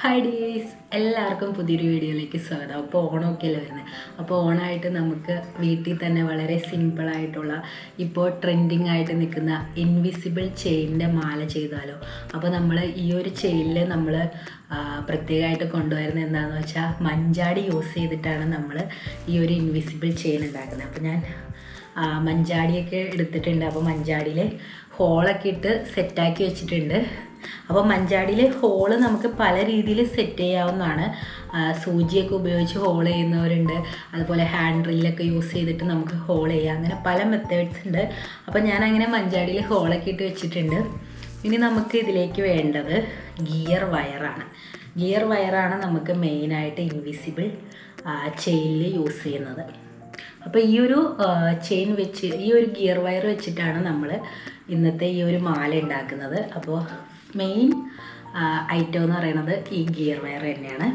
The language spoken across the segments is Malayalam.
ഹായ് ഡീസ് എല്ലാവർക്കും പുതിയൊരു വീഡിയോയിലേക്ക് സ്വാഗതം. അപ്പോൾ ഓണമൊക്കെ അല്ലേ വരുന്നത് അപ്പോൾ ഓണമായിട്ട് നമുക്ക് വീട്ടിൽ തന്നെ വളരെ സിമ്പിളായിട്ടുള്ള ഇപ്പോൾ ട്രെൻഡിങ് ആയിട്ട് നിൽക്കുന്ന ഇൻവിസിബിൾ ചെയിനിന്റെ മാല ചെയ്താലോ? അപ്പോൾ നമ്മൾ ഈ ഒരു ചെയിനിൽ നമ്മൾ പ്രത്യേകമായിട്ട് കൊണ്ടുവരുന്നത് എന്താണെന്ന് വെച്ചാൽ മഞ്ചാടി യൂസ് ചെയ്തിട്ടാണ് നമ്മൾ ഈ ഒരു ഇൻവിസിബിൾ ചെയിൻ ഉണ്ടാക്കുന്നത്. അപ്പോൾ ഞാൻ മഞ്ചാടിയൊക്കെ എടുത്തിട്ടുണ്ട്. അപ്പോൾ മഞ്ചാടിയിൽ ഹോളൊക്കെ ഇട്ട് സെറ്റാക്കി വെച്ചിട്ടുണ്ട്. അപ്പോൾ മഞ്ചാടിയിൽ ഹോൾ നമുക്ക് പല രീതിയിൽ സെറ്റ് ചെയ്യാവുന്നതാണ്. സൂചിയൊക്കെ ഉപയോഗിച്ച് ഹോൾ ചെയ്യുന്നവരുണ്ട്. അതുപോലെ ഹാൻഡ് ഡ്രില്ലൊക്കെ യൂസ് ചെയ്തിട്ട് നമുക്ക് ഹോൾ ചെയ്യാം. അങ്ങനെ പല മെത്തേഡ്സ് ഉണ്ട്. അപ്പോൾ ഞാൻ അങ്ങനെ മഞ്ചാടിയിൽ ഹോളൊക്കെ ഇട്ട് വെച്ചിട്ടുണ്ട്. ഇനി നമുക്ക് ഇതിലേക്ക് വേണ്ടത് ഗിയർ വയറാണ് ഗിയർ വയറാണ് നമുക്ക് മെയിനായിട്ട് ഇൻവിസിബിൾ ചെയിനിൽ യൂസ് ചെയ്യുന്നത്. അപ്പോൾ ഈ ഒരു ചെയിൻ വെച്ച് ഈ ഒരു ഗിയർ വയർ വെച്ചിട്ടാണ് നമ്മൾ ഇന്നത്തെ ഈ ഒരു മാല ഉണ്ടാക്കുന്നത്. അപ്പോൾ മെയിൻ ഐറ്റം എന്ന് പറയുന്നത് ഈ ഗിയർ വയർ തന്നെയാണ്.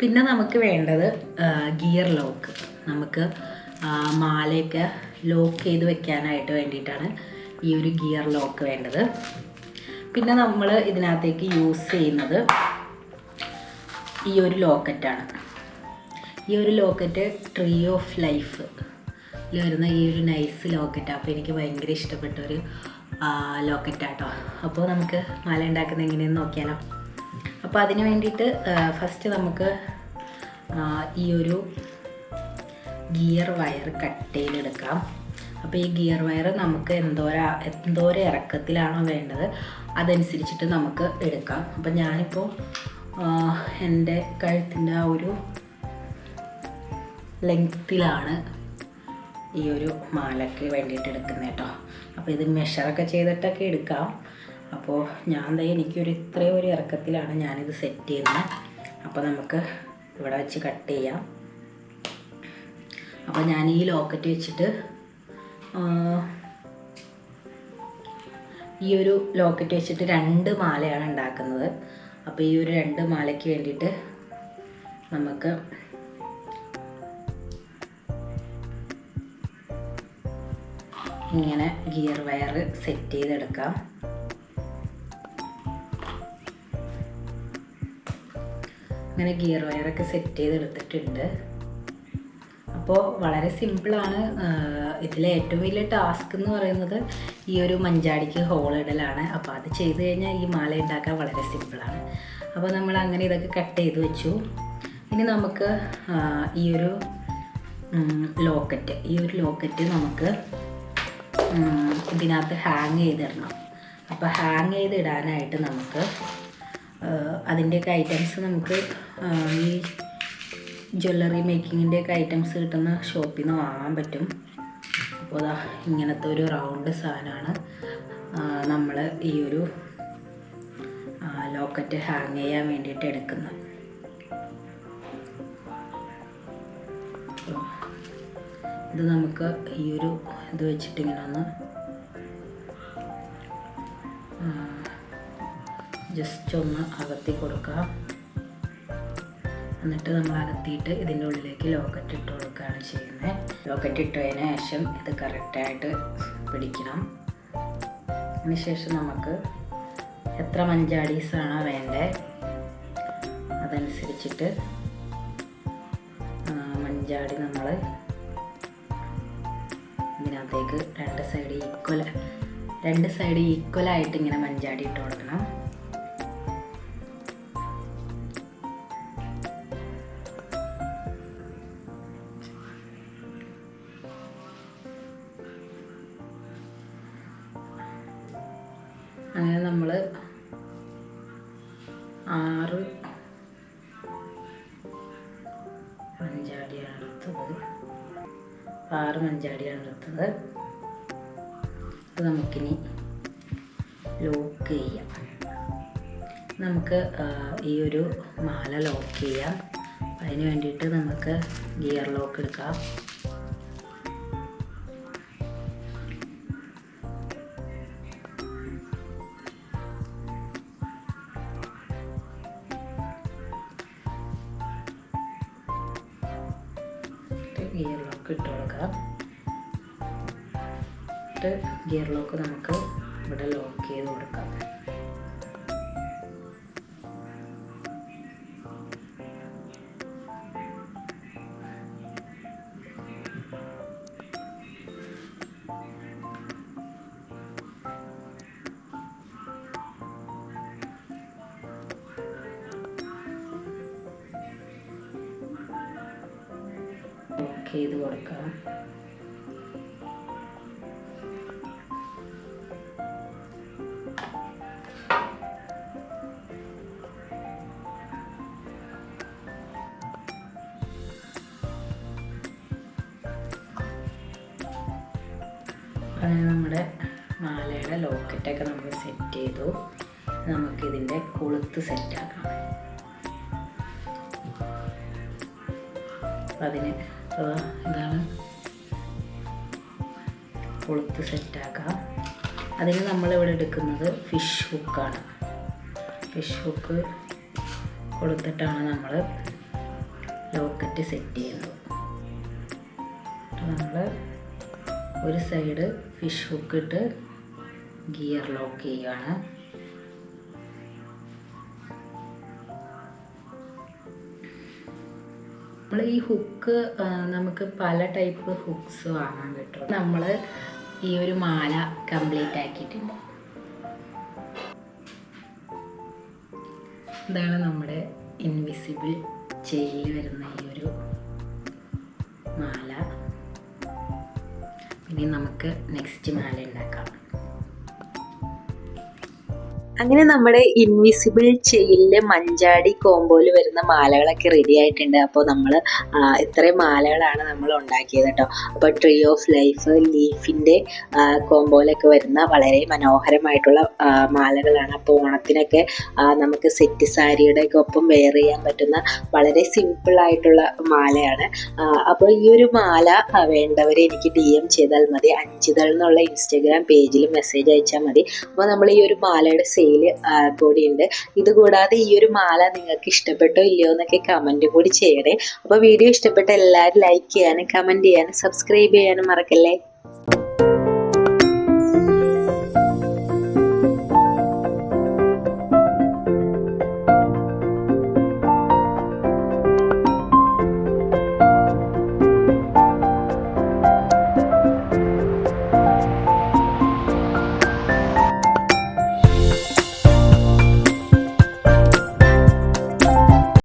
പിന്നെ നമുക്ക് വേണ്ടത് ഗിയർ ലോക്ക് നമുക്ക് മാലയൊക്കെ ലോക്ക് ചെയ്ത് വെക്കാനായിട്ട് വേണ്ടിയിട്ടാണ് ഈ ഒരു ഗിയർ ലോക്ക് വേണ്ടത്. പിന്നെ നമ്മൾ ഇതിനകത്തേക്ക് യൂസ് ചെയ്യുന്നത് ഈ ഒരു ലോക്കറ്റാണ് ഈ ഒരു ലോക്കറ്റ് ട്രീ ഓഫ് ലൈഫ് വരുന്ന ഈ ഒരു നൈസ് ലോക്കറ്റ് അപ്പോൾ എനിക്ക് ഭയങ്കര ഇഷ്ടപ്പെട്ട ഒരു ലോക്കറ്റാട്ടോ അപ്പോൾ നമുക്ക് മാല ഉണ്ടാക്കുന്നത് എങ്ങനെയെന്ന് നോക്കിയാലോ. അപ്പോൾ അതിന് വേണ്ടിയിട്ട് ഫസ്റ്റ് നമുക്ക് ഈ ഒരു ഗിയർ വയർ കട്ട് ചെയ്തെടുക്കാം. അപ്പോൾ ഈ ഗിയർ വയർ നമുക്ക് എന്തോര എന്തോരം ഇറക്കത്തിലാണോ വേണ്ടത് അതനുസരിച്ചിട്ട് നമുക്ക് എടുക്കാം. അപ്പം ഞാനിപ്പോൾ എന്റെ കഴുത്തിന്റെ ആ ഒരു ലെങ്ത്തിലാണ് ഈ ഒരു മാലയ്ക്ക് വേണ്ടിയിട്ട് എടുക്കുന്നത് കേട്ടോ. അപ്പോൾ ഇത് മെഷറൊക്കെ ചെയ്തിട്ടൊക്കെ എടുക്കാം. അപ്പോൾ ഞാൻ ദേ എനിക്കൊരു ഇത്രയും ഒരു ഇറക്കത്തിലാണ് ഞാനിത് സെറ്റ് ചെയ്യുന്നത്. അപ്പോൾ നമുക്ക് ഇവിടെ വെച്ച് കട്ട് ചെയ്യാം. അപ്പോൾ ഞാൻ ഈ ലോക്കറ്റ് വെച്ചിട്ട് ഈ ഒരു ലോക്കറ്റ് വെച്ചിട്ട് രണ്ട് മാലയാണ് ഉണ്ടാക്കുന്നത്. അപ്പോൾ ഈ ഒരു രണ്ട് മാലയ്ക്ക് വേണ്ടിയിട്ട് നമുക്ക് ഇങ്ങനെ ഗിയർ വയർ സെറ്റ് ചെയ്തെടുക്കാം. അങ്ങനെ ഗിയർ വയറൊക്കെ സെറ്റ് ചെയ്തെടുത്തിട്ടുണ്ട്. അപ്പോൾ വളരെ സിമ്പിളാണ് ഇതിലെ ഏറ്റവും വലിയ ടാസ്ക് എന്ന് പറയുന്നത് ഈ ഒരു മഞ്ചാടിക്ക് ഹോൾ ഇടലാണ്. അപ്പോൾ അത് ചെയ്ത് കഴിഞ്ഞാൽ ഈ മാല ഉണ്ടാക്കാൻ വളരെ സിമ്പിളാണ് അപ്പോൾ നമ്മൾ അങ്ങനെ ഇതൊക്കെ കട്ട് ചെയ്ത് വെച്ചു. ഇനി നമുക്ക് ഈ ഒരു ലോക്കറ്റ് ഈ ഒരു ലോക്കറ്റ് നമുക്ക് ഇതിനകത്ത് ഹാങ് ചെയ്തിടണം. അപ്പോൾ ഹാങ് ചെയ്തിടാനായിട്ട് നമുക്ക് അതിന്റെയൊക്കെ ഐറ്റംസ് നമുക്ക് ഈ ജ്വല്ലറി മേക്കിങ്ങിന്റെയൊക്കെ ഐറ്റംസ് കിട്ടുന്ന ഷോപ്പിൽ നിന്ന് വാങ്ങാൻ പറ്റും. അപ്പോൾ അതാ ഇങ്ങനത്തെ ഒരു റൗണ്ട് സാധനമാണ്. നമ്മൾ ഈ ഒരു ലോക്കറ്റ് ഹാങ് ചെയ്യാൻ വേണ്ടിയിട്ട് എടുക്കുന്നത്. ഇത് നമുക്ക് ഈ ഒരു ഇത് വെച്ചിട്ട് ഇങ്ങനെ ഒന്ന് ജസ്റ്റ് ഒന്ന് അകത്തി കൊടുക്കാം. എന്നിട്ട് നമ്മൾ അകത്തിയിട്ട് ഇതിന്റെ ഉള്ളിലേക്ക് ലോക്കറ്റ് ഇട്ട് കൊടുക്കുകയാണ് ചെയ്യുന്നത്. ലോക്കറ്റ് ഇട്ടതിന് ശേഷം ഇത് കറക്റ്റായിട്ട് പിടിക്കണം. അതിന് ശേഷം നമുക്ക് എത്ര മഞ്ചാടീസാണോ വേണ്ടത് അതനുസരിച്ചിട്ട് മഞ്ചാടി നമ്മൾ ഇതിനകത്തേക്ക് രണ്ട് സൈഡ് ഈക്വൽ രണ്ട് സൈഡ് ഈക്വലായിട്ട് ഇങ്ങനെ മഞ്ചാടി ഇട്ട് കൊടുക്കണം. അങ്ങനെ നമ്മൾ ആറ് ആറ് മഞ്ചാടിയാണ് എടുത്തത്. അത് നമുക്കിനി ലോക്ക് ചെയ്യാം. നമുക്ക് ഈ ഒരു മാല ലോക്ക് ചെയ്യാം. അതിന് വേണ്ടിയിട്ട് നമുക്ക് ഗിയർ ലോക്ക് എടുക്കാം. ഗിയർ ലോക്ക് ഇട്ട് കൊടുക്കാം. എന്നിട്ട് ഗിയർ ലോക്ക് നമുക്ക് ഇവിടെ ലോക്ക് ചെയ്ത് കൊടുക്കാം. ലോക്ക് ചെയ്ത് കൊടുക്കണം. അങ്ങനെ നമ്മുടെ മാലയുടെ ലോക്കറ്റൊക്കെ നമ്മൾ സെറ്റ് ചെയ്തു. നമുക്കിതിന്റെ കൊളുത്ത് സെറ്റാക്കാം അപ്പം അതിന് ഇതാണ്. കൊളുത്ത് സെറ്റാക്കാം അതിന് നമ്മളിവിടെ എടുക്കുന്നത് ഫിഷ് ഹുക്കാണ് ഫിഷ് ഹുക്ക് കൊടുത്തിട്ടാണ് നമ്മൾ ലോക്കറ്റ് സെറ്റ് ചെയ്യുന്നത്. നമ്മൾ ഒരു സൈഡ് ഫിഷ് ഹുക്ക് ഇട്ട് ഗിയർ ലോക്ക് ചെയ്യുകയാണ് നമ്മൾ ഈ ഹുക്ക് നമുക്ക് പല ടൈപ്പ് ഹുക്സ് വാങ്ങാൻ കിട്ടും. നമ്മൾ ഈ ഒരു മാല കംപ്ലീറ്റ് ആക്കിയിട്ടുണ്ട്. ഇതാണ് നമ്മുടെ ഇൻവിസിബിൾ ചെയിൽ വരുന്ന ഈ ഒരു മാല. ഇനി നമുക്ക് നെക്സ്റ്റ് മാല ഉണ്ടാക്കാം. അങ്ങനെ നമ്മുടെ ഇൻവിസിബിൾ ചെയിലിലെ മഞ്ചാടി കോമ്പോയിൽ വരുന്ന മാലകളൊക്കെ റെഡി ആയിട്ടുണ്ട്. അപ്പോൾ നമ്മൾ ഇത്രയും മാലകളാണ് നമ്മൾ ഉണ്ടാക്കിയത് കേട്ടോ. അപ്പോൾ ട്രീ ഓഫ് ലൈഫ് ലീഫിന്റെ കോമ്പോയിലൊക്കെ വരുന്ന വളരെ മനോഹരമായിട്ടുള്ള മാലകളാണ്. അപ്പോൾ ഓണത്തിനൊക്കെ നമുക്ക് സെറ്റ് സാരിയുടെ ഒക്കെ ഒപ്പം വെയർ ചെയ്യാൻ പറ്റുന്ന വളരെ സിമ്പിൾ ആയിട്ടുള്ള മാലയാണ്. അപ്പോൾ ഈ ഒരു മാല വേണ്ടവരെ എനിക്ക് ഡി എം ചെയ്താൽ മതി. അഞ്ചിതൾ എന്നുള്ള ഇൻസ്റ്റഗ്രാം പേജിൽ മെസ്സേജ് അയച്ചാൽ മതി. അപ്പോൾ നമ്മൾ ഈ ഒരു മാലയുടെ സെയിൽ കൂടി ഉണ്ട് ഇതുകൂടാതെ ഈ ഒരു മാല നിങ്ങൾക്ക് ഇഷ്ടപ്പെട്ടോ ഇല്ലയോ എന്നൊക്കെ കമന്റ് കൂടി ചെയ്യണേ. അപ്പോൾ വീഡിയോ ഇഷ്ടപ്പെട്ട എല്ലാവരും ലൈക്ക് ചെയ്യാനും കമന്റ് ചെയ്യാനും സബ്സ്ക്രൈബ് ചെയ്യാനും മറക്കല്ലേ?